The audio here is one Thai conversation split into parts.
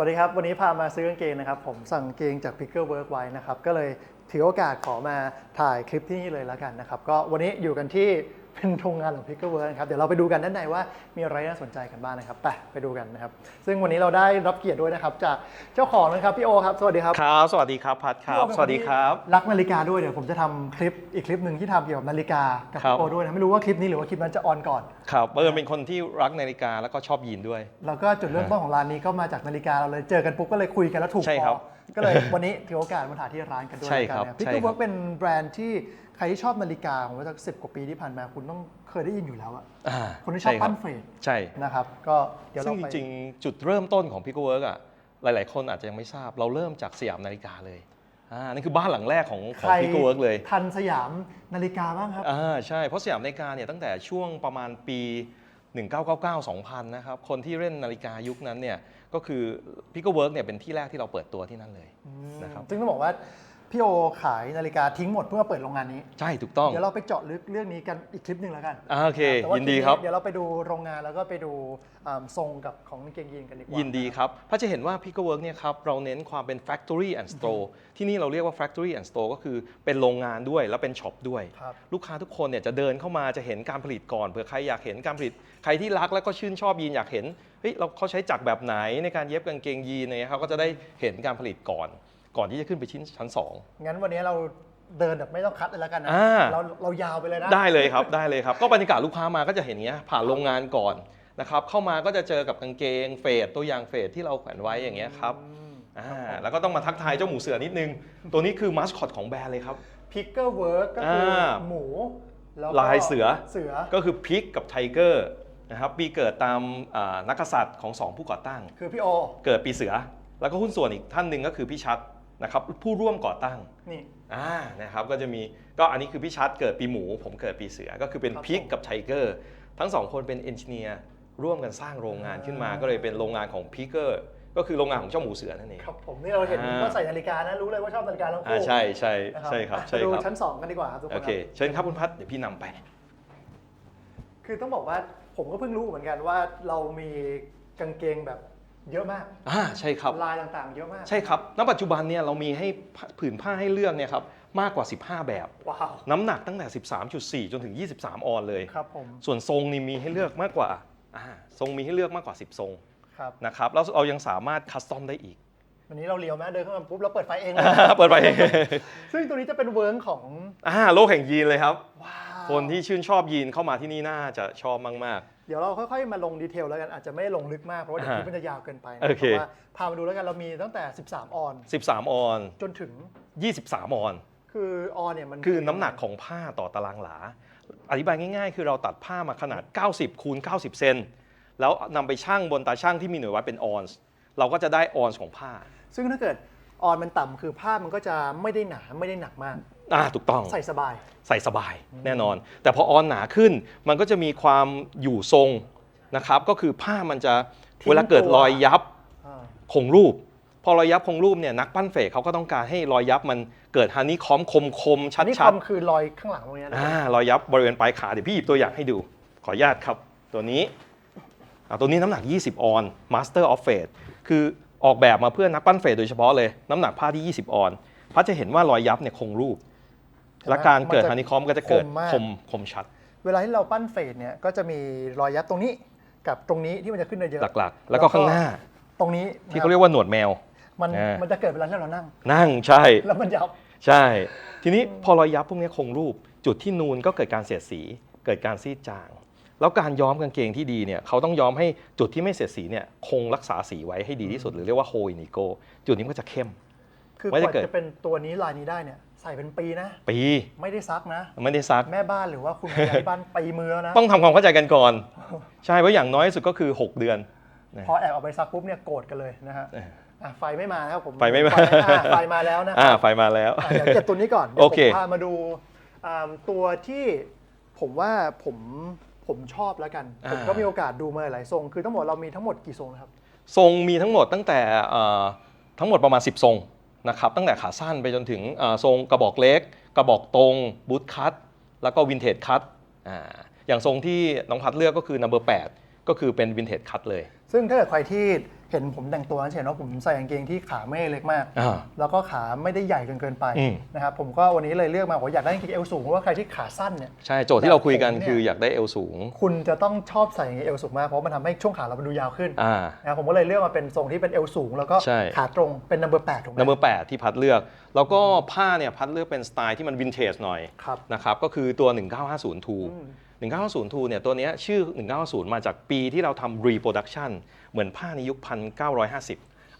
สวัสดีครับ วันนี้พามาซื้อกางเกงนะครับ ผมสั่งกางเกงจาก Picker Work ไว้นะครับ ก็เลยถือโอกาสขอมาถ่ายคลิปที่นี่เลยแล้วกันนะครับ ก็วันนี้อยู่กันที่ เป็นโรงงานของ Picker Work นะครับเดี๋ยวเราไปดูกันด้านในว่ามีอะไรน่าสนใจกันบ้างนะครับไปไปดูกันนะครับ ซึ่งวันนี้เราได้รับเกียรติด้วยนะครับจากเจ้าของนะครับพี่โอครับสวัสดีครับครับ สวัสดีครับพัดครัพี่บโอเป็นนสวัสดีครับที่รักนาฬิกาด้วยเดี๋ยวผมจะทำคลิปอีกคลิปหนึ่งที่ทำเกี่ยวกับนาฬิกากับครับพี่โอด้วยนะไม่รู้ว่าคลิปนี้หรือว่าคลิปนั้นจะออนก่อนครับเบิร์นเป็นคนที่รักนาฬิกาแล้วก็ชอบยีนด้วย แล้วก็จุดเริ่มต้นของร้านนี้ก็มาจากนาฬิกาเราเลยเจอกันปุ๊บก็เลยคุยกันแล้วถูกใช่คครัอบก็เลยวันนี้ถือโอกาสมาถ่ายที่ร้านกันด้วยใช่แล้วครักับนนะใช่พิกครัเกบอร์เวิร์กเป็นแบรนด์ที่ ใครที่ชอบนาฬิกาผมว่าสักสิบกว่าปีที่ผ่านมาคุณต้องเคยได้ยินอยู่แล้วอะอ่าคนที่ชอบใรัปั้นเฟรดใช่ นะครับ ก็เดี๋ยวซึ่เรางไปจริงๆ จุดเริ่มต้นของพิกเวิร์กอะหลาย ๆ คนอาจจะยังไม่ทราบ เราเริ่มจากสยามนาฬิกาเลยอ่านี่คือบ้านหลังแรกของขใคองรพิกเวิร์กเลยทันสยามนาฬิกาบ้างครับ อ่าใช่เพราะสยามนาฬิกาเนี่ยตั้งแต่ช่วงประมาณปี 1999-2000 นะครับ คนที่เล่นนาฬิกายุคนั้นเนี่ยก็คือพิกเวิร์กเนี่ยเป็นที่แรกที่เราเปิดตัวที่นั่นเลย นะครับ ซึ่งต้องบอกว่า พี่โอขายนาฬิกาทิ้งหมดเพื่อมาเปิดโรงงานนี้ ใช่ถูกต้อง เดี๋ยวเราไปเจาะลึกเรื่องนี้กันอีกคลิปหนึ่งแล้วกันอ่าโอเค แต่ว่ายินดีครับ เดี๋ยวเราไปดูโรงงานแล้วก็ไปดูอ่าทรงกับของกางเกงยีนกันดีกว่ายินดีครับเพราะจะเห็นว่า p i c k e Work เนี่ยครับเราเน้นความเป็น Factory and Store ที่นี่เราเรียกว่า Factory and Store ก็คือเป็นโรงงานด้วยแล้วเป็นช็อปด้วย ครับ ลูกค้าทุกคนเนี่ยจะเดินเข้ามาจะเห็นการผลิตก่อนเผื่อใครอยากเห็นการผลิต ใครที่รักแล้วก็ชื่นชอบยีนอยากเห็นเฮ้ยเราเขาใช้จักรแบบไหนในการเย็บกางเกงยีนเนี่ยเขาก็จะได้เห็นการผลิตก่อน ก่อนที่จะขึ้นไปชิ้นชั้นสองงั้นวันนี้เราเดินแบบไม่ต้องคัดเลยแล้วกันนะอ่า เราเรายาวไปเลยนะ ได้เลยครับ ได้เลยครับ ก็บรรยากาศลูกค้ามาก็จะเห็นอย่างเงี้ยผ่านโรงงานก่อนนะครับ เข้ามาก็จะเจอกับกางเกงเฟดตัวอย่างเฟดที่เราแขวนไว้อย่างเงี้ยครับอ่าแล้วก็ต้องมาทักทายเจ้าหมูเสือนิดนึง ตัวนี้คือมาสคอตของแบรนด์เลยครับ พิกเกอร์เวิร์กก็คืออาหมูแล้วก็ลายเสือ เสือ ก็คือพิกกับไทเกอร์นะครับปีเกิดตามอ่านักกษัตริย์ของสองผู้ก่อตั้ง คือพี่โอ เกิดปีเสือ แล้วก็หุ้นส่วนอีกท่านหนึ่งก็คือพี่ชัด นะครับผู้ร่วมก่อตั้งนี่อ่านะครับก็จะมีก็อันนี้คือพี่ชัดเกิดปีหมู ผมเกิดปีเสือ ก็คือเป็นครับพิกผมกับไทเกอร์ทั้งสองคนเป็นเอนจิเนียร์ร่วมกันสร้างโรงงานขึ้นมาอ่าก็เลยเป็นโรงงานของพิกเกอร์ก็คือโรงงานของเจ้าหมูเสือนั่นเองครับผมนี่เราเห็นอ่าว่าใส่นาฬิกานะรู้เลยว่าชอบนาฬิกาทั้งอ่าคู่ใช่ใช่นะใช่ครับอะใช่ไปดูครับชั้น2กันดีกว่าครับทุกคนโอเคครับเชิญครับคุณพัฒน์เดี๋ยวพี่นำไป คือต้องบอกว่าผมก็เพิ่งรู้เหมือนกันว่าเรามีกางเกงแบบ เยอะมากอ่าใช่ครับ ลายต่างๆ เยอะมาก ใช่ครับ ณ ปัจจุบันเนี่ยเรามีให้ผืนผ้าให้เลือกเนี่ยครับมากกว่า 15 แบบ ว้าว น้ำหนักตั้งแต่ 13.4 จนถึง 23 ออนเลย ครับผม ส่วนทรงนี่มีให้เลือกมากกว่าอ่าทรงมีให้เลือกมากกว่า 10 ทรงครับ นะครับแล้วเรายังสามารถคัสตอมได้อีก วันนี้เราเลี้ยวแม้เดินเข้ามาปุ๊บเราเปิดไฟเองเลยเปิดไปซึ่งตัวนี้จะเป็นเวิร์กของ อ่าโลกแห่งยีนเลยครับ ว้าว คนที่ชื่นชอบยีนเข้ามาที่นี่น่าจะชอบมาก เดี๋ยวเราค่อยๆ มาลงดีเทลแล้วกันอาจจะไม่ลงลึกมากเพราะว่าเดี๋ยวคลิปอ่ามันจะยาวเกินไปนะโอเค แต่ว่าพามาดูแล้วกันเรามีตั้งแต่ 13 ออนๆ13 ออน จนถึง23 ออน คือออนเนี่ยมันคือน้ำหนักของผ้าต่อตารางหลา อธิบายง่ายๆ คือเราตัดผ้ามาขนาด 90 คูณ 90 เซน แล้วนำไปชั่งบนตาชั่งที่มีหน่วยวัดเป็นออนซ์ เราก็จะได้ออนซ์ของผ้า ซึ่งถ้าเกิดออนมันต่ำคือผ้ามันก็จะไม่ได้หนาไม่ได้หนักมาก อ่าถูกต้องใส่สบาย ใส่สบายแน่นอน แต่พอออนหนาขึ้นมันก็จะมีความอยู่ทรงนะครับ ก็คือผ้ามันจะทิ้งเวลาเกิดตัว รอยยับอ่าคงรูป พอรอยยับคงรูปเนี่ยนักปั้นเฟกเขาก็ต้องการให้รอยยับมันเกิดฮันนี่คอมคมคมๆชัอัดนนี้ชัคดอมคือรอยข้างหลังตรงเนี้ยนะ อ่ารอยยับบริเวณปลายขา เดี๋ยวพี่หยิบตัวอย่างให้ดู ขออนุญาตครับ ตัวนี้อ่าตัวนี้น้ำหนัก 20 ออน Master of Fade คือออกแบบมาเพื่อนักปั้นเฟดโดยเฉพาะเลย น้ำหนักผ้าที่ 20 ออน พัดจะเห็นว่ารอยยับเนี่ยคงรูป และการเกิดฮันนี่คอมก็จะเกิดมากคมคมชัด เวลาที่เราปั้นเฟดเนี่ยก็จะมีรอยยับตรงนี้กับตรงนี้ที่มันจะขึ้นเยอะหลักๆ แล้วก็ข้างหน้า ตรงนี้ที่เขาเรียกว่าหนวดแมว มันอ่ามัมันจะเกิดเวลาที่เรานั่ง นั่งใช่ แล้วมันยับ ใช่ ทีนี้พอรอยยับพวกนี้คงรูป จุดที่นูนก็เกิดการเสียดสี เกิดการซีดจาง แล้วการย้อมกางเกงที่ดีเนี่ยเขาต้องย้อมให้จุดที่ไม่เสียดสีเนี่ยคงรักษาสีไว้ให้ดีที่สุดหรือเรียกว่าโฮอินิโก จุดนี้มันก็จะเข้มคือกว่าจะว่าเกิดจะเป็นตัวนี้ลายนี้ได้เนี่ย ใส่เป็นปีนะ ปีไม่ได้ซักนะ ไม่ได้ซัก แม่บ้านหรือว่าคุณภรรยาที่บ้านปีมือแล้วนะ ต้องทำความเข้าใจกันก่อน ใช่เพราะอย่างน้อยที่สุดก็คือ 6 เดือน พอแอบเอาไปซักปุ๊บเนี่ยโกรธกันเลยนะฮะเอออะไฟไม่มานะครับผมไฟไม่มา อะไฟมาแล้วนะอ่าไฟมาแล้ว อะเดี๋ยวเก็บตัวนี้ก่อนเดี๋ยวโอเคผมพามาดูอ่าตัวที่ผมว่าผมผมชอบแล้วกัน ผมก็มีโอกาสดูมาหลายทรง คือทั้งหมดเรามีทั้งหมดกี่ทรงนะครับ ทรงมีทั้งหมดตั้งแต่เอ่อทั้งหมดประมาณ 10 ทรง นะครับตั้งแต่ขาสั้นไปจนถึงทรงกระบอกเล็ก กระบอกตรงบูทคัตแล้วก็วินเทจคัตอ่าอย่างทรงที่น้องพัดเลือกก็คือ number 8ก็คือเป็นวินเทจคัตเลย ซึ่งถ้าเกิดใครที่ เห็นผมแต่งตัวนั้นเห็นว่าผมใส่กางเกงที่ขาไม่เล็กมาก อ่า แล้วก็ขาไม่ได้ใหญ่จนเกินไปอืม นะครับผมก็วันนี้เลยเลือกมาผมอยากได้กางเกงเอวสูงเพราะว่าใครที่ขาสั้นเนี่ย ใช่โจทย์ที่เราคุยกันแบบผมเนี่ย คืออยากได้เอวสูง คุณจะต้องชอบใส่กางเกงเอวสูงมากเพราะมันทำให้ช่วงขาเรามันดูยาวขึ้นอ่า นะครับผมก็เลยเลือกมาเป็นทรงที่เป็นเอวสูง แล้วก็ใช่ ขาตรงเป็นนัมเบอร์แปดถูกไหมนัมเบอร์แปดที่พัดเลือก แล้วก็ผ้าเนี่ยพัดเลือกเป็นสไตล์ที่มันวินเทจหน่อยครับ นะครับก็คือตัว 1950ทูอืม 1950ทูเนี่ยตัวเนี้ยชื่อ 1950 มาจากปีที่เราทำ reproduction เหมือนผ้าในยุค 1950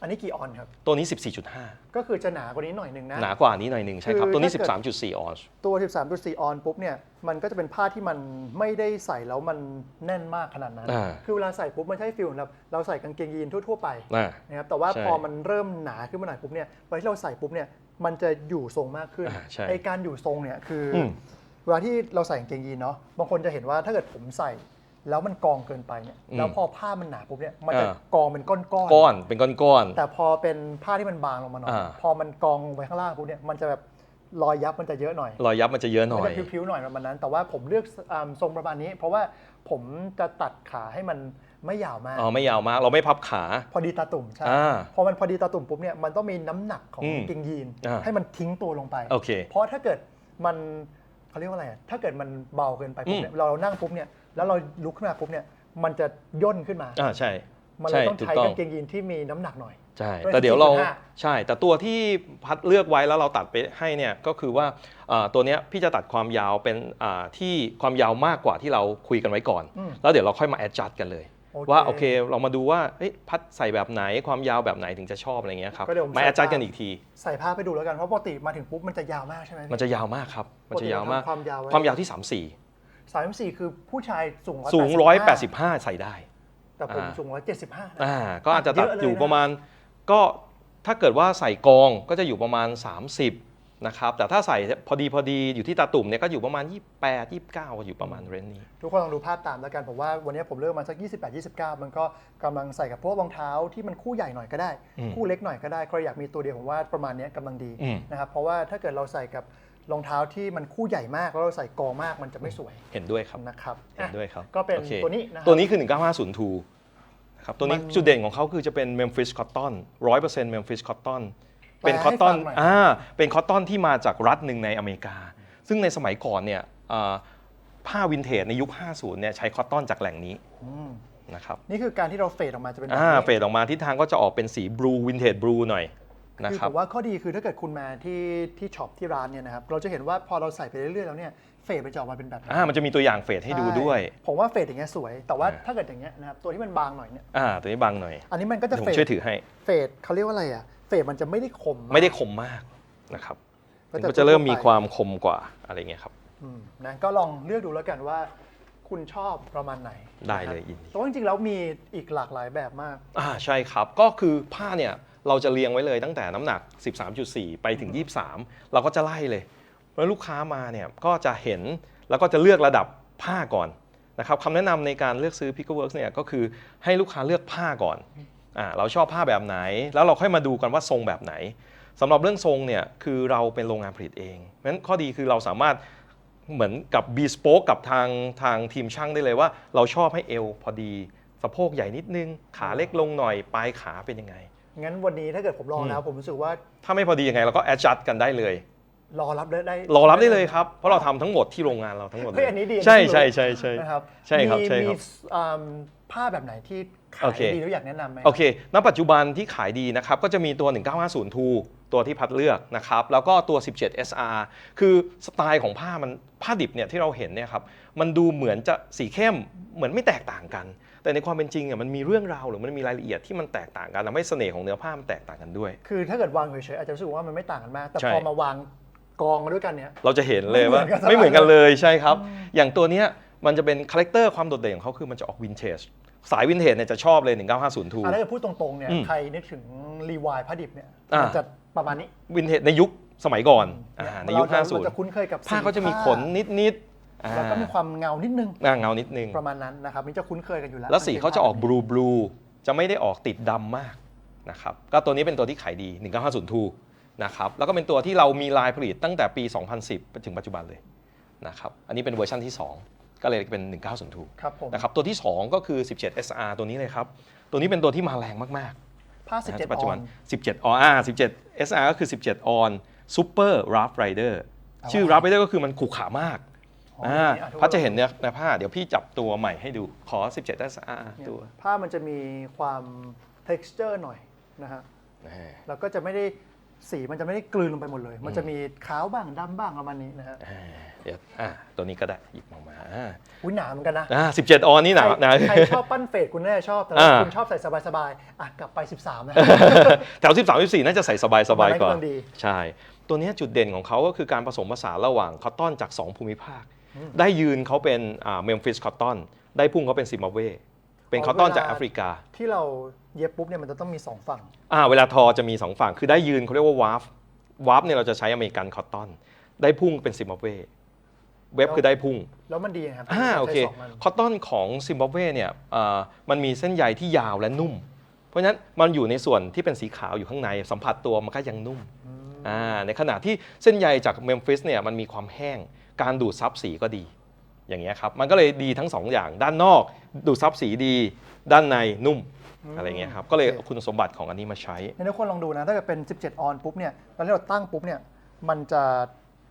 อันนี้กี่ออนครับ ตัวนี้ 14.5 ก็คือจะหนากว่านี้หน่อยหนึงนะ หนากว่านี้หน่อยหนึ่งใช่ครับคือตัวนี้ถ้าเกิด13.4 ออนซ์ตัว 13.4 ออนปุ๊บเนี่ย มันก็จะเป็นผ้าที่มันไม่ได้ใส่แล้วมันแน่นมากขนาดนั้นอ่าคือเวลาใส่ปุ๊บมันใช่ฟิลแบบเราใส่กางเกงยีนทั่ว ๆ ไปอ่านะครับ แต่ว่าใช่พอมันเริ่มหนาขึ้นมาหน่อยปุ๊บเนี่ยเวลาที่เราใส่ปุ๊บเนี่ย มันจะอยู่ทรงมากขึ้นอ่าใช่ไอการอยู่ทรงเนี่ยคืออม เวลาที่เราใส่กางเกงยีนเนาะบางคนจะเห็นว่าถ้าเกิดผมใส่ แล้วมันกองเกินไปเนี่ยแล้วพอผ้ามันหนาปุ๊บเนี่ยมันจะอ่า กองเป็นก้อนๆ ก้อนเป็นก้อน แต่พอเป็นผ้าที่มันบางลงมาหน่อยอ่า พอมันกองลงไปข้างล่างปุ๊บเนี่ยมันจะแบบรอยยับมันจะเยอะหน่อยๆรอยยับมันจะเยอะหน่มันอยจะพิ้วๆหน่อยประมาณนั้น แต่ว่าผมเลือกอ่าทรงประมาณนี้ เพราะว่าผมจะตัดขาให้มันไม่ยาวมาก อ๋อไม่ยาวมากเราไม่พับขา พอดีตาตุ่มใช่อ่าพอมันพอดีตาตุ่มปุ๊บเนี่ยมันต้องมีน้ำหนักของอืมกางเกงยีนอ่า ให้มันทิ้งตัวลงไป โอเค เพราะถ้าเกิดมัน เขาเรียกว่าอะไรอะถ้าเกิดมันเบาเกินไปปุ๊บเนี่ยอืมเรานั่งปุ๊บเนี่ยแล้วเราลุกขึ้นมาปุ๊บเนี่ยมันจะย่นขึ้นมา อ่าใช่ มันเลใช่ยต้องถูกใช้ต้องกางเกงยีนที่มีน้ำหนักหน่อย ใช่ด้วยแต่เดี๋ยวเรา14.5ใช่ แต่ตัวที่พัดเลือกไว้แล้วเราตัดไปให้เนี่ยก็คือว่าอ่าตัวเนี้ยพี่จะตัดความยาวเป็นอ่าที่ความยาวมากกว่าที่เราคุยกันไว้ก่อนอืมแล้วเดี๋ยวเราค่อยมา adjust กันเลยโอเค ว่าโอเคเรามาดูว่าเฮ้ยพัดใส่แบบไหนความยาวแบบไหนถึงจะชอบอะไรเงี้ยครับก็เดี๋ยวผมมาใส่ adjust ภาพกันอีกที ใส่ผ้าไปดูแล้วกันเพราะปกติมาถึงปุ๊บมันจะยาวมากใช่ไหมมันจะยาวมากครับมันจะยาวมากปกติเรทำความยาวไความยาวที่สามสี่คือผู้ชายสูง34สูง185 ใส่ได้ แต่ผมอ่าสูงร้อยเจ็ดสิบห้าอ่าก็อาจจะตัดเยอะเลยอยู่นะประมาณก็ถ้าเกิดว่าใส่กองก็จะอยู่ประมาณ 30 นะครับแต่ถ้าใส่พอดีพอดีอยู่ที่ตาตุ่มเนี่ยก็อยู่ประมาณ 28 29ก็อยู่ประมาณเรนจ์นี้ ทุกคนลองดูภาพตามแล้วกันผมว่าวันนี้ผมเลือกมาสัก 28 29 มันก็กำลังใส่กับพวกรองเท้าที่มันคู่ใหญ่หน่อยก็ได้อืมคู่เล็กหน่อยก็ได้ใครอยากมีตัวเดียวผมว่าประมาณนี้กำลังดีอืมนะครับเพราะว่าถ้าเกิดเราใส่กับรองเท้าที่มันคู่ใหญ่มากแล้วเราใส่กองมากมันจะไม่สวยเห็นด้วยครับนะครับเห็นด้วยครับก็เป็นโอคตัวนี้นะครับตัวนี้คือ 1950นะครับตัวนี้มันจุดเด่นของเขาคือจะเป็น Memphis Cotton 100% Memphis Cotton แปลเป็นให้คอตตอน ฟังหน่อย อ่าเป็นคอตตอนที่มาจากรัฐหนึ่งในอเมริกา ซึ่งในสมัยก่อนเนี่ยอ่าผ้าวินเทจในยุค 50 เนี่ยใช้คอตตอนจากแหล่งนี้อืมนะครับนี่คือการที่เราเฟดออกมาจะเป็นแบบอ่านี้ เฟดออกมาทิศทางก็จะออกเป็นสีบลูวินเทจบลูหน่อยนะคือครัผบมว่าข้อดีคือถ้าเกิดคุณมาที่ที่ช็อปที่ร้านเนี่ยนะครับเราจะเห็นว่าพอเราใส่ไปเรื่อยๆแล้วเนี่ยเฟดมันจะออกมาเป็นแบบนี้อ่ามันจะมีตัวอย่างเฟดให้ดูด้วยใช่ผมว่าเฟดอย่างเงี้ยสวย แต่ว่าอ่า ถ้าเกิดอย่างเงี้ยนะครับตัวที่มันบางหน่อยเนี่ยอ่าตัวนี้บางหน่อยอันนี้มันก็จะเดี๋ยวผเฟมดช่วยถือให้ เฟดเขาเรียกว่าอะไรอะ เฟดมันจะไม่ได้คมาก ไม่ได้คมมากนะครับก็มันก็จะเริ่มมีความคมกว่าอะไรเงี้ยครับ อืมนะก็ลองเลือกดูแล้วกันว่า คุณชอบประมาณไหนได้เลยนะครับยินดีแต่ว่าจริงๆแล้วมีอีกหลากหลายแบบมาก อ่าใช่ครับ ก็คือผ้าเนี่ยเราจะเรียงไว้เลยตั้งแต่น้ำหนัก 13.4 ไปถึง 23 เราก็จะไล่เลยแล้วลูกค้ามาเนี่ยก็จะเห็นแล้วก็จะเลือกระดับผ้าก่อนนะครับคำแนะนำในการเลือกซื้อ p i c k l e Works เนี่ยก็คือให้ลูกค้าเลือกผ้าก่อน อ่าเราชอบผ้าแบบไหน แล้วเราค่อยมาดูกันว่าทรงแบบไหนสำหรับเรื่องทรงเนี่ยคือเราเป็นโรงงานผลิตเองเพราะฉะนั้นข้อดีคือเราสามารถเหมือนกับ b ีสโป๊กกับทางทางทีมช่างได้เลยว่า เราชอบให้เอวพอดีสะโพกใหญ่นิดนึง ขาเล็กลงหน่อย ปลายขาเป็นยังไง งั้นวันนี้ถ้าเกิดผมลองแล้วผมรู้สึกว่า ถ้าไม่พอดียังไงเราก็ adjust กันได้เลย รอรับได้ได้รอรับได้เลยครับ เพราะเราทำทั้งหมดที่โรงงานเราทั้งหมดเลเฮ้ยยอันนี้ดีใช่อันนี้ใช่ใช่ใช่ นะครับใช่ครับมีใช่ครับมีอืมผ้าแบบไหนที่ขาโอยเค ดีแล้วอยากแนะนำไหม โอเค ณ ปัจจุบันที่ขายดีนะครับ ก็จะมีตัว 1950 2ตัวที่พัดเลือกนะครับ แล้วก็ตัว 17 SR คือสไตล์ของผ้ามัน ผ้าดิบเนี่ยที่เราเห็นเนี่ยครับ มันดูเหมือนจะสีเข้ม เหมือนไม่แตกต่างกัน แต่ในความเป็นจริงอะมันมีเรื่องราวหรือมันมีรายละเอียดที่มันแตกต่างกันทำให้เสน่ห์ของเนื้อผ้ามันแตกต่างกันด้วย คือถ้าเกิดวางเฉยๆอาจจะรู้สึกว่ามันไม่ต่างกันมาก แต่ใช่พอมาวาง กองมาด้วยกันเนี่ย เราจะเห็นเลยว่าไม่ไม่เหเหมืมืออนนกักันนเลเลยยใช่ครับ อย่างตัวเนี้ยมันจะเป็นคาแรคเตอร์ความโดดเด่นของเขาคือมันจะออกวินเทจสายวินเทจเนี่ยจะชอบเลย 1950อะถ้าเกิดพูดตรงๆเนี่ยอืมใครนึกถึงรีวายผ้าดิบเนี่ยอ่ามัมันจะประมาณนี้วินเทจในยุคสมัยก่อนอ่าเยในยุค เราจะเราจะ50คุ้นเคยกับผ้าเขาจะมีขนนิดๆอ่าแล้วก็มีความเงานิดนึง หน้าเงานิดนึง ประมาณนั้นนะครับนี่จะคุ้นเคยกันอยู่แล้วแล้วสีเขาจะออกบลูบลูจะไม่ได้ออกติดดำมากนะครับก็ตัวนี้เป็นตัวที่ขายดี 1950 นะครับแล้วก็เป็นตัวที่เรามีลายผลิตตั้งแต่ปี 2010 ไปถึงปัจจุบันเลยนะครับอันนี้เป็นเวอร์ชันที่ 2 ก็เลยเป็น 1902ครับผมนะครับตัวที่ 2 ก็คือ 17 SR ตัวนี้เลยครับ ตัวนี้เป็นตัวที่มาแรงมากผ้าๆนะ17ปัจอจุอบันน17 ออนอ่า17 SR ก็คือ 17 ออน Super Rough Rider เอาชื่อว่า Rough Rider ก็คือมันขรุขระมากอ๋ออ่อ่านี่อะถือว่าพัดจะเห็นเนี่ยในผ้าเดี๋ยวพี่จับตัวใหม่ให้ดูขอ 17 SR เนี่ยตัวผ้ามันจะมีความ texture หน่อยนะฮะอ่าแล้วก็จะไม่ได้ สีมันจะไม่ได้กลืนลงไปหมดเลย มันจะมีขาวบ้างดำบ้างประมาณนี้นะฮะอ่าเดี๋ยวอ่าตัวนี้ก็ได้หยิบออกมาอ่าอุ้ยหนาเหมือนกันนะอ่า17ออนนี่หนาใครหนา ใครชอบปั้นเฟดคุณแน่ชอบแต่ว่าอ่า คุณชอบใส่สบายๆอะกลับไป 13 นะ แถว 13 14 น่าจะใส่สบายสบายๆกว่าประมาณนั้นกำลังดี ใช่ ตัวเนี้ยจุดเด่นของเขาก็คือการผสมผสานระหว่างคอตตอนจาก 2 ภูมิภาค ได้ยืนเขาเป็นเมมฟิสคอตตอน ได้พุ่งเขาเป็นซิมบับเว เป็นคอตตอนจากแอฟริกา ที่เราเย็บปุ๊บเนี่ยมันจะต้องมี 2 ฝั่ง อ่าเวลาทอจะมี 2 ฝั่ง คือได้ยืนเขาเรียกว่าวาร์ฟวาร์ฟเนี่ยเราจะใช้อเมริกันคอตตอน ได้พุ่งเป็นซิมบับเวเว็บคือได้พุ่ง แล้วมันดีนะครับอ่าโอเคใช้สงมันคอตตอนของซิมบับเวเนี่ยเอ่อมันมีเส้นใยที่ยาวและนุ่ม เพราะฉะนั้นมันอยู่ในส่วนที่เป็นสีขาวอยู่ข้างในสัมผัสตัวมันก็ยังนุ่มอ่าในขณะที่เส้นใยจากเมมฟิสเนี่ยมันมีความแห้งการดูดซับสีก็ดี อย่างเงี้ยครับ มันก็เลยดีทั้งสองอย่างด้านนอก ดูดซับสีดี ด้านในนุ่มอะไรเงี้ยครับก็เลยเอาคุณสมบัติของอันนี้มาใช้ เนี่ยทุกคนลองดูนะ ถ้าเกิดเป็น 17 ออนปุ๊บเนี่ยตอนที่เราตั้งปุ๊บเนี่ย มันจะ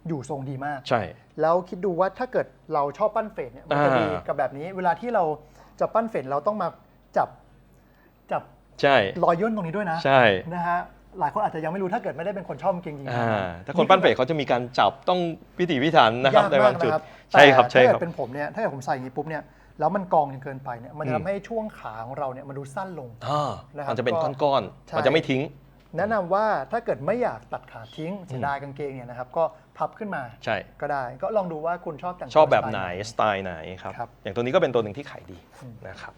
อยู่ทรงดีมาก ใช่ แล้วคิดดูว่าถ้าเกิดเราชอบปั้นเฟดเนี่ย มันจะอ่าดีกับแบบนี้ เวลาที่เราจะปั้นเฟดเราต้องมาจับจับใช่ รอยย่นตรงนี้ด้วยนะใช่ นะฮะ หลายคนอาจจะยังไม่รู้ถ้าเกิดไม่ได้เป็นคนชอบกางเกงยีนอ่าถ้าคนปั้นเฟรเขาจะมีการจับต้องพิถีพิถันนะครับยากในมาบากงจุดนะครับใช่ครับ แต่ใช่ถ้าคเกิรับ ดเป็นผมเนี่ยถ้าเกิดผมใส่อย่างนี้ปุ๊บเนี่ยแล้วมันกองจนเกินไปเนี่ยมันจะอืมทำให้ช่วงขาของเราเนี่ยมันดูสั้นลง อ่านะครับมันจะเป็นก็ก้อนใช่ ๆ มันจะไม่ทิ้ง แนะนำว่าถ้าเกิดไม่อยากตัดขาทิ้งเสียดายกางเกงเนี่ยนะครับก็พับขึ้นมาใช่ ก็ได้ ก็ลองดูว่าคุณชอบแต่งตัวชอบแบบสตล์ ไหน สไตล์ไหนครับ ครับ อย่างตัวนี้ก็เป็นตัวหนึ่งที่ขายดีนะครับ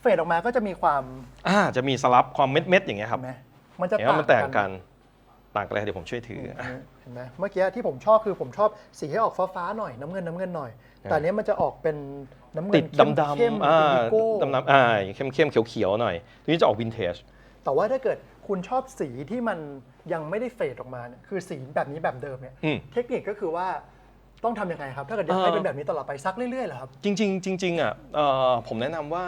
เฟดออกมาก็จะมีความ อ่าจะมีสลับความเม็ดเม็ดๆอย่างเงี้ยครับ เห็นไหม มันจะเห็นไหมต่างมันต่างกัน ต่างกันเลยเดี๋ยวผมช่วยถืออะเห็นไหมเมื่อกี้ที่ผมชอบคือผมชอบสีให้ออกฟ้าๆหน่อยน้ำเงินน้ำเงินหน่อย แต่อันเนี้ยมันจะออกเป็นน้ำเงินติดดำดเข้มำๆอ่าอินดิโก้ดำดำอ่าเข้มเข้มๆเขียวเขียวๆหน่อยตัวนี้จะออกวินเทจ แต่ว่าถ้าเกิดคุณชอบสีที่มันยังไม่ได้เฟดออกมาเนี่ยคือสีแบบนี้แบบเดิมเนี่ยอืม เทคนิคก็คือว่าต้องทำยังไงครับ ถ้าเกิดอยากให้เอ่อเป็นแบบนี้ตลอดไปซักเรื่อยๆเหรอครับ จริงๆจริงๆอะเอ่อผมแนะนำว่า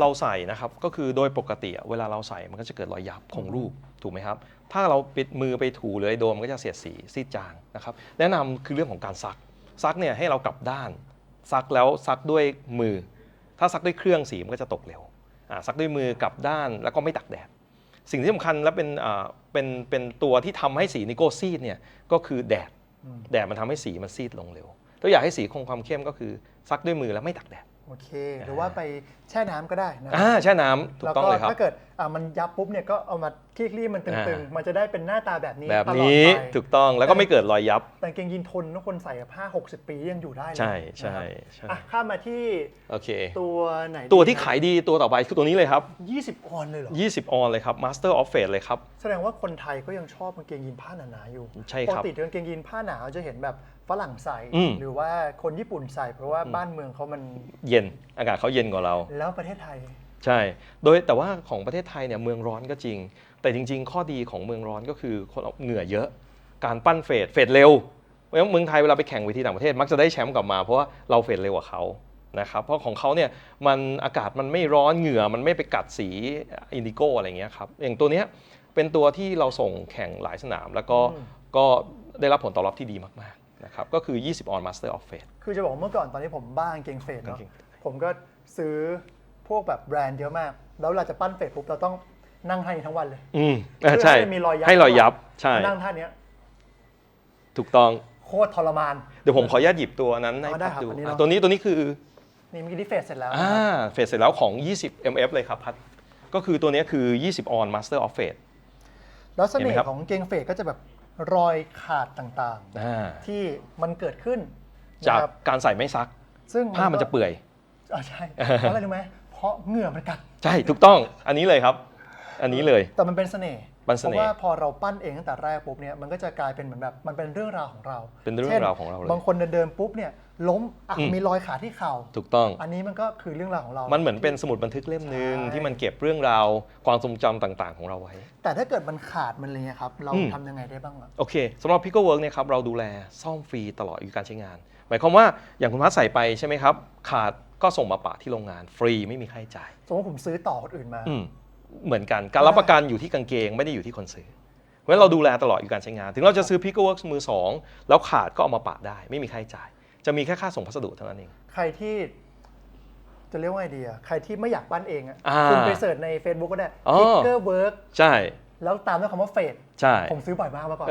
เราใส่นะครับก็คือโดยปกติอะเวลาเราใส่มันก็จะเกิดรอยยับของรูปถูกไหมครับ ถ้าเราปิดมือไปถูหรือไอ้โดมมันก็จะเสียดสีซีดจางนะครับแนะนำคือเรื่องของการซัก ซักเนี่ยให้เรากลับด้าน ซักแล้วซักด้วยมือ ถ้าซักด้วยเครื่องสีมันก็จะตกเร็วอ่าซักด้วยมือกลับด้านแล้วก็ไม่ตักแดดสิ่งที่สำคัญและเป็นอ่าเป็นเป็นตัวที่ทำให้สีนิโก้ซีดเนี่ยก็คือแดดอืมแดดมันทำให้สีมันซีดลงเร็วถ้าอยากให้สีคงความเข้มก็คือซักด้วยมือแล้วไม่ตักแดด โอเค หรือว่าไปแช่น้ำก็ได้นะอ่าแช่น้ำถูกแล้วต้องก็เลยครับ ถ้าเกิด อ่ามันยับปุ๊บเนี่ยก็เอามาคลี่ๆมันตึงอ่าๆมันจะได้เป็นหน้าตาแบบนี้แบบตลอดนี้ไปถูกต้องแล้วก็ไม่เกิดรอยยับ แต่กางเกงยีนทนทุกคนใส่ผ้า60 ปียังอยู่ได้เลยใช่ใช่นะครับใช่อะข้ามมาที่โอเคตัวไหนดีตัวที่ครับขายดีตัวต่อไปคือตัวนี้เลยครับ 20 ออนเลยเหรอ 20 ออนเลยครับ Master of Fate เลยครับ แสดงว่าคนไทยก็ยังชอบกางเกงยีนผ้าหนาๆอยู่ใช่ครับปกติกางเกงยีนผ้าหนาจะเห็นแบบฝรั่งใส่อืมหรือว่าคนญี่ปุ่นใส่เพราะว่าบ้านเมืองเขามันเย็นอากาศเขาเย็นกว่าเรา แล้วประเทศไทย ใช่ โดยแต่ว่าของประเทศไทยเนี่ยเมืองร้อนก็จริง แต่จริง ๆ ข้อดีของเมืองร้อนก็คือคนเหงื่อเยอะ การปั้นเฟดเฟดเร็วเพราะฉะนั้นเมืองไทยเวลาไปแข่งเวทีต่างประเทศมักจะได้แชมป์กลับมาเพราะว่าเราเฟดเร็วกว่าเขานะครับเพราะของเขาเนี่ยมันอากาศมันไม่ร้อนเหงื่อมันไม่ไปกัดสีอินดิโกอะไรเงี้ยครับอย่างตัวเนี้ยเป็นตัวที่เราส่งแข่งหลายสนาม แล้วก็อืมก็ได้รับผลตอบรับที่ดีมากๆนะครับก็คือ 20 on Master of Fate คือจะบอกว่าเมื่อก่อนตอนที่ผมบ้ากางเกงเฟดเนาะกางเกงผมก็ซื้อ พวกแบบแบรนด์เยอะมาก แล้วเวลาจะปั้นเฟดปุ๊บเราต้องนั่งท่านี้ทั้งวันเลย อืมอ่าใช่ เพื่อให้มีรอยยับ ให้รอยยับ ใช่ นั่งท่าเนี้ยถูกต้อง โคตรทรมาน เดี๋ยวผมขออนุญาตหยิบตัวนั้นให้อ๋อได้พัดครับดูอันนี้อะเนอะตัวนี้ตัวนี้คือ นี่เมื่อกี้ที่เฟดเสร็จแล้วนะอ่า ครับเฟสเสร็จแล้วของ 20 mf เลยครับพัด ก็คือตัวนี้คือ 20 on master of fate แล้วเสเห็นไหน่มครับห์ของกางเกงเฟดก็จะแบบรอยขาดต่างอ่า ๆ ที่มันเกิดขึ้นจากนะครับการใส่ไม่ซักซึ่งผ้ามันจะเปื่อย อ่าใช่เพราะอะไรรู้ไหม เพราะเหงื่อมันกัดใช่ถูกต้องอันนี้เลยครับ อันนี้เลย แต่มันเป็นเสน่ห์มันเสเพราะน่ห์ว่าพอเราปั้นเองตั้งแต่แรกปุ๊บเนี่ยมันก็จะกลายเป็นเหมือนแบบมันเป็นเรื่องราวของเราเป็นเรื่องช่ราวของเราเลย บางคนเดินเดินๆปุ๊บเนี่ย ล้มอะอืม มีรอยขาที่เข่า ถูกต้อง อันนี้มันก็คือเรื่องราวของเรามันเหมือนเป็นสมุดบันทึกเล่มหนึ่งใช่ ที่มันเก็บเรื่องราวความทรงจำต่างๆ ของเราไว้ แต่ถ้าเกิดมันขาดมันอะไรเลยครับ เราอืม ทำยังไงได้บ้างอะ โอเคสำหรับ Pickle Work เนี่ยครับเราดูแลซ่อมฟรีตลอดอายุการใช้งาน หมายความว่าอย่างคุณพัดใส่ไปใช่ไหมครับ ขาดก็ส่งมาปะที่โรงงานฟรีไม่มีค่าใช้จ่าย สมมติผมซื้อต่อคนอื่นมา อืมเหมือนกันการรับประกันอยู่ที่กางเกงไม่ได้อยู่ที่คนซื้อเพราะฉะนั้นเราดูแลตลอดอายุการใช้งาน ถึงเราจะซื้อ Pickle Works มือสองแล้วขาดก็เอามาปะได้ ไม่มีค่าใช้จ่าย จะมีแค่ค่าส่งพัสดุเท่านั้นเอง ใครที่จะเรียกว่าไงดีอะใครที่ไม่อยากปั้นเองอะอ่าคุณไปเสิร์ชใน Facebook ก็ได้ อ๋อ Picker Work ใช่ แล้วตามด้วยคำว่าเฟดใช่ ผมซื้อบ่อยมากเมื่อก่อน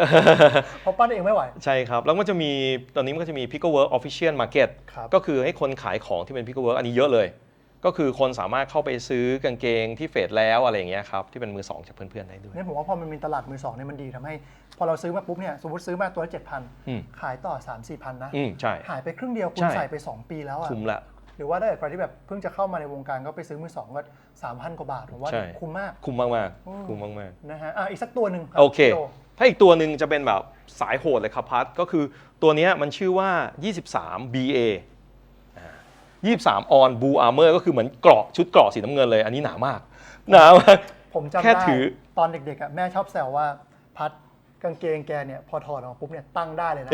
เพราะปั้นเองไม่ไหว ใช่ครับ แล้วก็จะมีตอนนี้มันก็จะมี Pickle Work Official Market ครับก็คือให้คนขายของที่เป็น Pickle Work อันนี้เยอะเลย ก็คือคนสามารถเข้าไปซื้อกางเกงที่เฟดแล้วอะไรอย่างเงี้ยครับที่เป็นมือสองจากเพื่อนๆได้ด้วยเนี่ยผมว่าพอมันมีตลาดมือสองเนี่ยมันดีทำให้ พอเราซื้อมาปุ๊บเนี่ยสมมติซื้อมาตัวละเจ็ดพันอืม ขายต่อ3 4พันนะ อืมใช่ หายไปครึ่งเดียวคุณใช่ใส่ไป 2 ปีแล้วอะคุ้มละ หรือว่าถ้าเกิดใครที่แบบเพิ่งจะเข้ามาในวงการก็ไปซื้อมือสองก็สามพันกว่าบาทผมว่าใช่ คุ้มมาก คุ้มมากอืม ๆคุ้มมากนะฮะอะอีกสักตัวหนึ่งรับๆโอเค พี่โจถ้าอีกตัวหนึ่งจะเป็นแบบสายโหดเลยครับพัดก็คือตัวเนี้ยมันชื่อว่า 23 BA อ่า23 on blue armor ก็คือเหมือนเกราะชุดเกราะสีน้ำเงินเลย อันนี้หนามากหนามาก ผมจำแค่ได้ถือ ตอนเด็กๆอะแม่ชอบแซวว่าพัด กางเกงแกเนี่ยพอถอดออกมาปุ๊บเนี่ยตั้งได้เลยนะ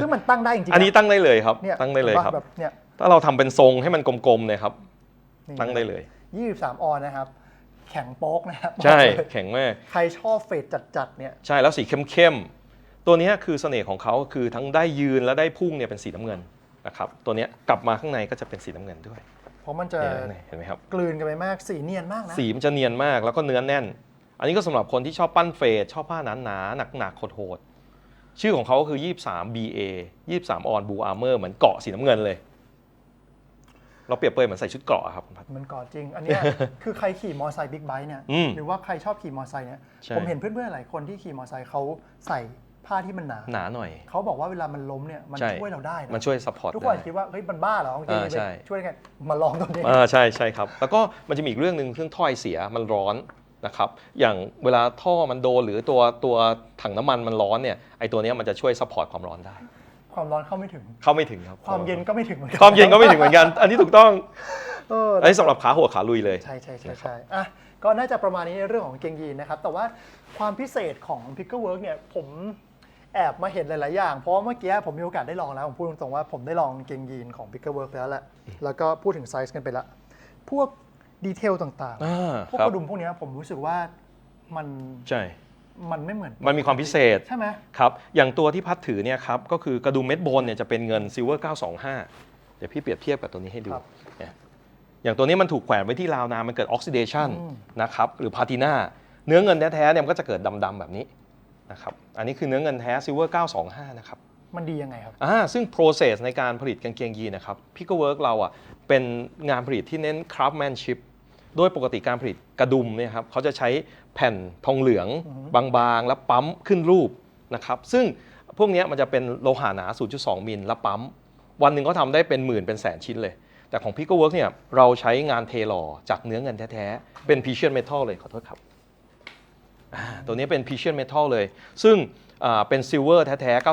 ซึ่งมันตั้งได้จริงๆอันนี้ตั้งได้เลยครับเนี่ยตั้งได้เลยครับแบบเนี่ยถ้าเราทำเป็นทรงให้มันกลมๆเนี่ยครับนี่ตั้งได้เลย 23 ออนนะครับ แข็งโป๊กนะครับ ใช่บอกเลยแข็งมาก ใครชอบเฟดจัดๆเนี่ย ใช่ แล้วสีเข้มๆ ตัวเนี้ยคือเสน่ห์ของเขาคือทั้งได้ยืนและได้พุ่งเนี่ยเป็นสีน้ำเงินนะครับ ตัวเนี้ยกลับมาข้างในก็จะเป็นสีน้ำเงินด้วย เพราะมันจะเนี่ยเห็นไหมครับ กลืนกันไปมาก สีเนียนมากนะ สีมันจะเนียนมากแล้วก็เนื้อแน่น อันนี้ก็สำหรับคนที่ชอบปั้นเฟดชอบผ้าหนาๆหนักๆโหดๆชื่อของเขาก็คือ 23 BA 23 on blue armor เหมือนเกาะสีน้ำเงินเลย เราเปรียบเปรยเหมือนใส่ชุดเกราะอะครับคุณพัดมันก่อจริง อันเนี้ยคือใครขี่มอไซค์บิ๊กไบค์เนี่ยอืมหรือว่าใครชอบขี่มอไซค์เนี่ยใช่ผมเห็นเพื่อนๆหลายคนที่ขี่มอไซค์เขาใส่ผ้าที่มันหนาหนาหน่อย เขาบอกว่าเวลามันล้มเนี่ยมันใช่ช่วยเราได้นะมันช่วยซัพพอร์ตทุกคนได้คิดว่าเฮ้ยมันบ้าเหรอกางเกงอ่านี้ใช่ช่วยได้ไงมาลองตัวนี้อ่าใช่ใช่ครับ แล้วก็มันจะมีอีกเรื่องหนึ่งเครื่องถ้อยเสียมันร้อน นะครับอย่างเวลาท่อมันโดนหรือตัวตัวถังน้ำมันมันร้อนเนี่ยไอตัวเนี้ยมันจะช่วยซัพพอร์ตความร้อนได้ ความร้อนเข้าไม่ถึง เข้าไม่ถึงครับความเย็นก็ไม่ถึงเหมือนกัความเย็นก็ไม่ถึงเหมือนกัน อันนี้ถูกต้องเอออันนี้สำหรับขาหัวขาลุยเลย ใช่ใช่ใช่ใช่อะก็น่าจะประมาณนี้ในเรื่องของกางเกงยีนนะครับ แต่ว่าความพิเศษของ Pickle Work เนี่ยผมแอบมาเห็นหลาย ๆ อย่าง เพราะว่าเมื่อกี้ผมมีโอกาสได้ลองแล้ว ผมพูดตรง ๆ ว่าผมได้ลองกางเกงยีนของ Pickle Work ไปแล้วแหละแล้วก็พูดถึงไซส์กันไปละพวก ดีเทลต่างอ่าๆ พวกครักบระดุมพวกเนี้ยผมรู้สึกว่ามันใช่มันไม่เหมือนมันมีความพิเศษ ใช่ไหม ครับอย่างตัวที่พัดถือเนี่ยครับก็คือกระดุมเม็ดบนเนี่ยจะเป็นเงินซิลเวอร์925 เดี๋ยวพี่เปรียบเทียบกับตัวนี้ให้ดูครับเนี่ยอย่างตัวนี้มันถูกแขวนไว้ที่ราวนามมันเกิดออกซิเดชันอืม นะครับหรือพาตินาเนื้อเงินแท้ๆเนี่ยมันก็จะเกิดดำๆแบบนี้นะครับอันนี้คือเนื้อเงินแท้ซิลเวอร์925 นะครับมันดียังไงครับ อ่าซึ่ง process ในการผลิตกางเกงยีนนะครับ Pickle Work เราอะเป็นงานผลิตที่เน้น craftsmanship โดยปกติการผลิตกระดุมเนี่ยครับเขาจะใช้แผ่นทองเหลืองบางๆ แล้วปั๊มขึ้นรูปนะครับซึ่งพวกเนี้ยมันจะเป็นโลหะหนา 0.2 มิลแล้วปั๊ม วันหนึ่งเขาทำได้เป็นหมื่นเป็นแสนชิ้นเลย แต่ของ Pickle Work เนี่ยเราใช้งานเทลอจากเนื้อเงินแท้ๆ เป็น precious metal เลยขอโทษครับอ่าตัวนี้เป็น precious metal เลย ซึ่งอ่าเป็นซิลเวอร์แท้ๆ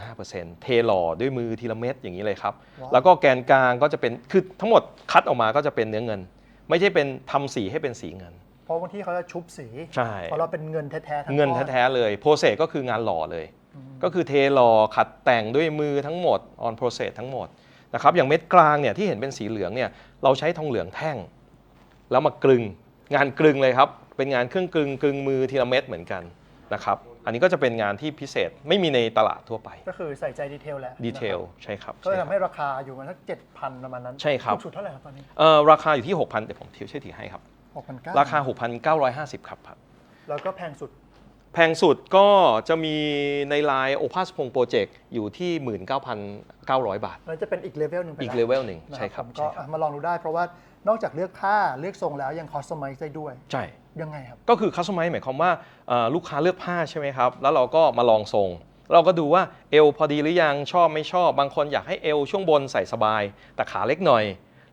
92.5%เทหล่อด้วยมือทีละเม็ดอย่างนี้เลยครับว้าวแล้วก็แกนกลางก็จะเป็น คือทั้งหมดคัดออกมาก็จะเป็นเนื้อเงิน ไม่ใช่เป็นทำสีให้เป็นสีเงิน เพราะบางที่เขาจะชุบสีใช่เพราะเราเป็นเงินแท้ๆทั้งเงินก้อแท้ๆเลยโปรเซสก็คืองานหล่อเลยก็คือเทหล่อขัดแต่งด้วยมือทั้งหมด on process ทั้งหมดนะครับอย่างเม็ดกลางเนี่ยที่เห็นเป็นสีเหลืองเนี่ยเราใช้ทองเหลืองแท่ง แล้วมากลึงงานกลึงเลยครับ เป็นงานเครื่องกลึงกลึงมือทีละเม็ดเหมือนกัน นะครับ อันนี้ก็จะเป็นงานที่พิเศษไม่มีในตลาดทั่วไป ก็คือใส่ใจดีเทลแหละดีเทลนะครับใช่ครับก็เลยใช่ครับทำให้ราคาอยู่มันสักเจ็ดพันประมาณนั้นใช่ครับถูกสุดเท่าไหร่ครับตอนนี้เอ่อราคาอยู่ที่ 6,000เดี๋ยวผมเทียบช่วยถือให้ครับหกพันเก้าราคา 6,950 ครับครับ แล้วก็แพงสุด แพงสุดก็จะมีในไลน์โอภาสพงโปรเจกต์อยู่ที่ 19,900 บาทนั่นจะเป็นอีกเลเวลหนึ่งไปอีกแวเลเวลหนึ่งนะใช่ครับผมก็ใช่ครัอะบมาลองดูได้เพราะว่านอกจากเลือกผ้าเลือกทรงแล้วยังคอสตอมไมซ์ได้ด้วย ใช่ ยังไงครับ ก็คือคัสตอมไมซ์หมายความว่าเอ่อลูกค้าเลือกผ้าใช่ไหมครับ แล้วเราก็มาลองทรง เราก็ดูว่าเอวพอดีหรือยังชอบไม่ชอบ บางคนอยากให้เอวช่วงบนใส่สบาย แต่ขาเล็กหน่อย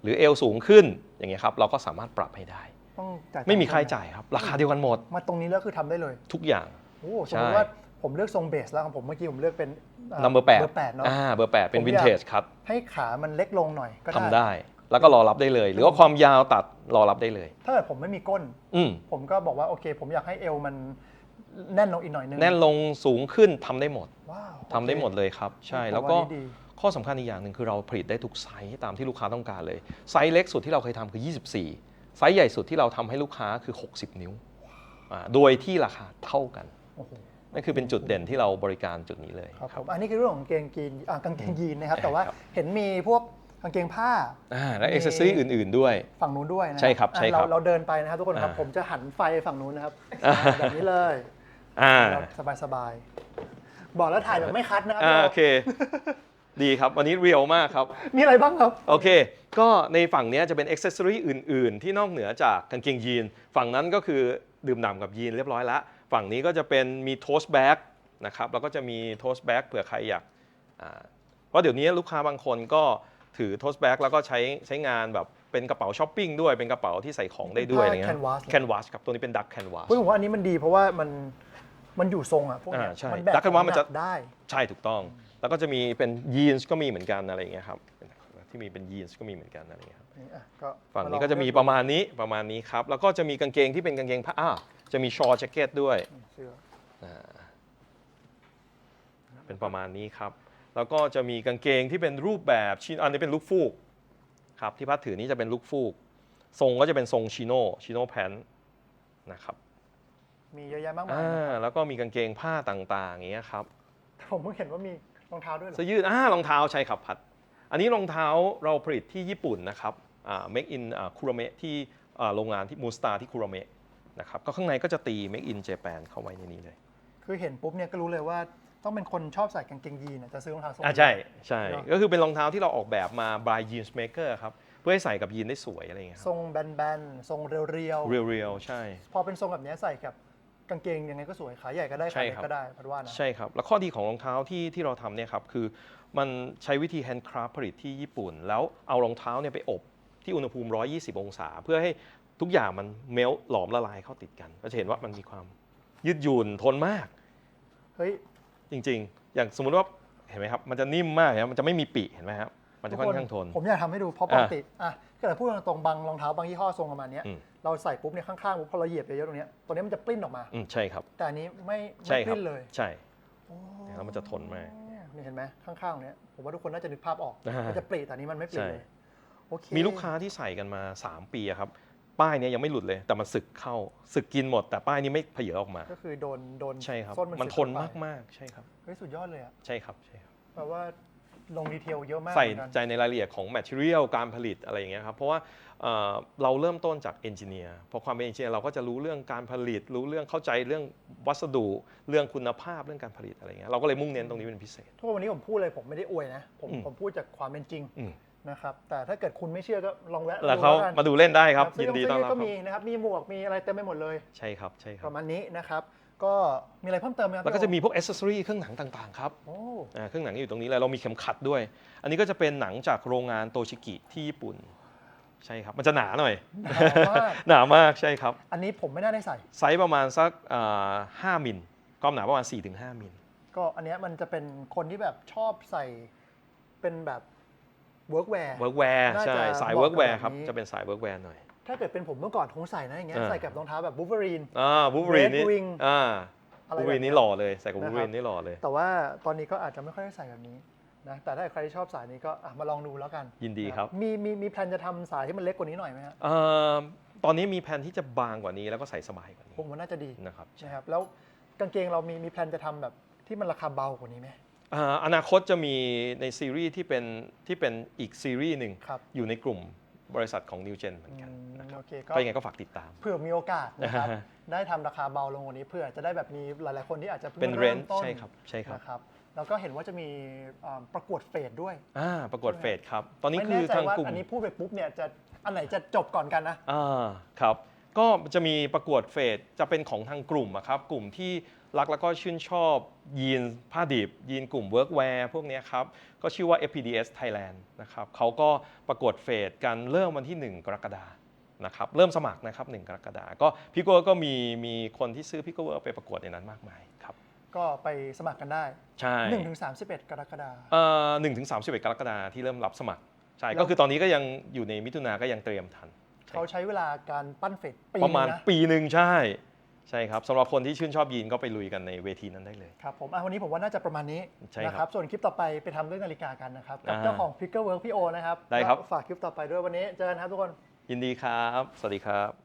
หรือเอวสูงขึ้นอย่างเงี้ยครับเราก็สามารถปรับให้ได้อต้องจ่ายไม่มีตังค่าใช้จ่ายครับ ราคาเดียวกันหมดมาตรงนี้แล้วคือทำได้เลยทุกอย่าง โอ้สใช่มมติว่าผมเลือกทรงเบสแล้วของผมเมื่อกี้ผมเลือกเป็นอ่า number แปดเบอร์แปดเนาะ อ่าเบอร์แปดเป็นผมวิอนยาก เทจครับให้ขามันเล็กลงหน่อยก็ทำได้ แล้วก็รอรับได้เลย หรือว่าความยาวตัดรอรับได้เลย ถ้าเกิดผมไม่มีก้น อืมผมก็บอกว่าโอเค ผมอยากให้เอวมันแน่นลงอีกหน่อยนึงแน่นลงสูงขึ้นทำได้หมดว้าวทำได้หมดเลยครับ ใช่ผมแล้วก็ว่านี่ดี ข้อสำคัญอีกอย่างหนึ่งคือเราผลิตได้ทุกไซส์ตามที่ลูกค้าต้องการเลย ไซส์เล็กสุดที่เราเคยทำคือ 24 ไซส์ใหญ่สุดที่เราทำให้ลูกค้าคือ 60 นิ้วอ่าโดยที่ราคาเท่ากัน โอ้โห นั่นคือเป็นจุดเด่นที่เราบริการจุดนี้เลย ครับคผรับมอันนี้คือเรื่องของกางเกงยีนอ่ากางเกงยีนนะครับอืมแต่ว่าครับเห็นมีพวก กางเกงผ้าอ่าและอ็อกซ์ซอรี่อื่น ๆด้วย ฝั่งนู้นด้วยนะใช่ครับอะใช่ครับเราเราเดินไปนะครับทุกคนครับอ่า ผมจะหันไฟฝั่งนู้นนะครับอ่าแบบนี้เลยอ่าสบายสบายๆบอกแล้วถ่ายแบบไม่คัดนะครัอ่าเราโอเค ดีครับ วันนี้เรียวมากครับ มีอะไรบ้างครับโอเค ก็ในฝั่งเนี้ยจะเป็นอ็อกซ์ซอรี่อื่น ๆ ที่นอกเหนือจากกางเกงยีน ฝั่งนั้นก็คือดื่มด่ำกับยีนเรียบร้อยแล้วฝั่งนี้ก็จะเป็นมีโทสแบ็กนะครับ แล้วก็จะมีโทสแบ็กเผื่อใครอยากอ่าเพราะเดี๋ยวนี้ลูกค้าบางคนก็ ถือโทสแบ็กแล้วก็ใช้ใช้งานแบบเป็นกระเป๋าช้อปปิ้งด้วยเป็นกระเป๋าที่ใส่ของได้ด้วยอะไรเงี้ยแคนวาสแคนวาสครับตัวนี้เป็นดักแคนวาสเฮ้ยผมว่าอันนี้มันดีเพราะว่ามันมันอยู่ทรงอะพวกเนี้ยอ่าใช่มันแบกแล้วกันว่ามันจะหกได้ ใช่ถูกต้อง แล้วก็จะมีเป็นยีนส์ก็มีเหมือนกันอะไรอย่างเงี้ยครับที่มีเป็นยีนส์ก็มีเหมือนกันอะไรอย่างเงี้ยครับนี่อะก็ฝั่งมาลนี้อก็จะมีเลือประมาณนี้ประมาณนี้ครับ แล้วก็จะมีกางเกงที่เป็นกางเกงผ้าอ่าจะมีชอแจ็คเก็ตด้วยเสื้ออ่าเป็นประมาณนี้ครับ แล้วก็จะมีกางเกงที่เป็นรูปแบบชินอันนี้เป็นลูกฟูกครับที่พัดถือนี้จะเป็นลูกฟูก ทรงก็จะเป็นทรงชิโน่ชิโน่แพนนะครับมีเยอะแยะมากมายอ่าแล้วก็มีกางเกงผ้าต่างๆอย่างเงี้ยครับแต่ผมเพิ่งเห็นว่ามีรองเท้าด้วยเหรอเสื้อยืดอ่ารองเท้าใช่ครับพัด อันนี้รองเท้าเราผลิตที่ญี่ปุ่นนะครับอ่า make in อ่าคุระเมะที่อ่าโรงงานที่มูสตาที่คุระเมะนะครับก็ข้างในก็จะตี make in Japan เข้าไว้ในนี้เลย คือเห็นปุ๊บเนี่ยก็รู้เลยว่า ต้องเป็นคนชอบใส่กางเกงยีนน่ะจะซื้อรองเท้าทรงอ่านี้ใช่ใช่ เนอะ ก็คือเป็นรองเท้าที่เราออกแบบมา by jeans maker ครับ เพื่อให้ใส่กับยีนได้สวยอะไรอย่างเงี้ยคทรัรงแบนๆทรงเรียวบเรียวๆใช่ ๆพอเป็นทรงแบบเนี้ยใส่กับกางเกงยังไงก็สวยขาใหญ่ก็ได้ใช่ขาเล็กครับ ก็ได้พัดว่านะ ใช่ครับ แล้วข้อดีของรองเท้าที่ที่เราทำเนี่ยครับคือมันใช้วิธี handcraft ผลิตที่ญี่ปุ่น แล้วเอารองเท้าเนี่ยไปอบที่อุณหภูมิ 120 องศา เพื่อให้ทุกอย่างมันเมลหลอมละลายเข้าติดกัน ก็จะเห็นว่ามันมีความยืดหยุ่นทนมาก เฮ้ย จริง ๆ อย่างสมมุติว่าเห็นไหมครับมันจะนิ่มมากนะมันจะไม่มีปีเห็นไหมครับมันจะค่อนข้างทน ผมอยากทำให้ดูเพราะปอะกติอะถ้าเกิดพูดตรงๆบางรองเท้าบางยี่ห้อทรงประมาณเนี้ยอืม เราใส่ปุ๊บเนี่ยข้างๆปุ๊บพอเราเหยียบเยอะๆตรงเนี้ยตัวเนี้ยมันจะปลิ้นออกมา อืมใช่ครับ แต่อันนี้ไม่ใช่ไม่คปรับลิ้นเลยใช่แล้วมันจะทนมากนี่เห็นไหมข้างๆเนี้ยผมว่าทุกคนน่าจะนึกภาพออกอ่ามัมันจะปลีแต่อันนี้มันไม่ปลีใช่ เลยโอเค มีลูกค้าที่ใส่กันมา 3 ปีอะครับ ป้ายเนี้ยยังไม่หลุดเลย แต่มันสึกเข้าสึกกินหมด แต่ป้ายนี้ไม่เผยออกมา ก็คือโดนโดนใช่ครับส้นมันมันสึทนเข้ไปมากๆใช่ครับ เฮ้ยสุดยอดเลยอะใช่ครับใช่ครับแปลว่าลงดีเทลเยอะมากใส่เหมือนกันใจในรายละเอียดของ material การผลิตอะไรอย่างเงี้ยครับเพราะว่าเอ่อเราเริ่มต้นจากเอนจิเนียร์พอความเป็นเอนจิเนียร์เราก็จะรู้เรื่องการผลิต รู้เรื่องเข้าใจเรื่องวัสดุเรื่องคุณภาพเรื่องการผลิตอะไรเงี้ยเราก็เลยมุ่งเน้นตรงนี้เป็นพิเศษ ทุกวันนี้ผมพูดเลยผมไม่ได้อวยนะ ผมอืม ผมพูดจากความเป็นจริง อืม นะครับแต่ถ้าเกิดคุณไม่เชื่อก็ลองแวะแล้วเขากันมาดูเล่นได้ครับเสื้ยินดีต้อนรับคก็รับมีนะครับมีหมวกมีอะไรเต็มไปหมดเลยใช่ครับใช่คปรับ ระมาณนี้นะครับก็มีอะไรเพิ่มเติมไหมครับแล้วก็จะพี่มีพวกอ c เซสซอรี่เครื่องหนังต่างๆครับโอ้อ่าเครื่องหนังอยู่ตรงนี้เลยเรามีเข็มขัดด้วย อันนี้ก็จะเป็นหนังจากโรงงานโตชิกิที่ญี่ปุ่น ใช่ครับ มันจะหนาหน่อยหนามากหนามากใช่ครับ อันนี้ผมไม่น่าได้ใส่ ไซส์ประมาณสักอ่า5มิลความหนาประมาณ 4-5มิล ก็อันเนี้ยมันจะเป็นคนที่แบบชอบใส่เป็นแบบ workwear เวิร์กแวร์น่าจะใช่สายเหมาะเวิร์กแวร์กับครับแบบนี้ จะเป็นสายเวิร์กแวร์หน่อย ถ้าเกิดเป็นผมเมื่อก่อนคงใส่นะอย่างเงี้ยอ่า ใส่กับรองเท้าแบบ Wolverine อ่าบูเบรีนนี่ Red Wing อ่าอะไรบูเบรีนแบบนี่เนี้ยหล่อเลยใส่กับนะบูครับเบรีนนี่หล่อเลย แต่ว่าตอนนี้ก็อาจจะไม่ค่อยได้ใส่แบบนี้นะแต่ถ้าใครที่ชอบสายนี้ก็อะมาลองดูแล้วกันยินดีครับมีมีมีแพลนจะทำสายที่มันเล็กกว่านี้หน่อยไหมฮะเอ่อตอนนี้มีแผนที่จะบางกว่านี้แล้วก็ใส่สบายกว่านี้ผมว่าน่าจะดีนะครับ นะครับแล้วกางเกงเรามีมีแพลนจะทำแบบที่มันราคาเบากว่านี้ไหม อ่าอนาคตจะมีในซีรีส์ที่เป็นที่เป็นอีกซีรีส์หนึ่งครับ อยู่ในกลุ่มบริษัทของ New Gen เหมือนกันอืมนะครับ โอเคก็ ก็ยังไงก็ฝากติดตาม เผื่อมีโอกาสนะครับอ่าฮะได้ทำราคาเบาลงกว่านี้เพื่อจะได้แบบมีหลาย ๆ คนที่อาจจะเพิ่งเป็นเรเริ่นมต้นใช่ครับใช่ครับนะครับ แล้วก็เห็นว่าจะมีอ่าประกวดเฟสด้วยอ่าประกวดเฟสครับ ตอนนี้ไม่คืแน่อใจทางว่ากลุ่มอันนี้พูดไปปุ๊บเนี่ยจะอันไหนจะจบก่อนกันนะ อ่าครับ ก็จะมีประกวดเฟสจะเป็นของทางกลุ่มอะครับ กลุ่มที่ รักแล้วก็ชื่นชอบยีนผ้าดิบ ยีนกลุ่ม workwear พวกเนี้ยครับ ก็ชื่อว่า FPDS Thailand นะครับเขาก็ประกวดเฟสกันเริ่มวันที่ 1 กรกฎานะครับเริ่มสมัครนะครับ 1 กรกฎาคมก็พี่โก้ก็มีมีคนที่ซื้อพี่โก้ไปประกวดในนั้นมากมายครับก็ไปสมัครกันได้ใช่1ถึง31กรกฎาคมเอ่อหนึ่งถึงสามสิบเอ็ดกรกฎาคมที่เริ่มรับสมัครใช่แล้วก็คือตอนนี้ก็ยังอยู่ในมิถุนาก็ยังเตรียมทันใช่เขาใช้เวลาการปั้นเฟดปีประมาณหนึ่งนะปีหนึ่งใช่ ใช่ครับสำหรับคนที่ชื่นชอบยีนก็ไปลุยกันในเวทีนั้นได้เลย ครับผมอะวันนี้ผมว่าน่าจะประมาณนี้ใช่ครับนะครับส่วนคลิปต่อไปไปทำเรื่องนาฬิกากันนะครับกับอ่าเจ้าของ Picker Work พี่โอนะครับได้ครับ แล้วฝากคลิปต่อไปด้วยวันนี้เจอกันครับทุกคน ยินดีครับ สวัสดีครับ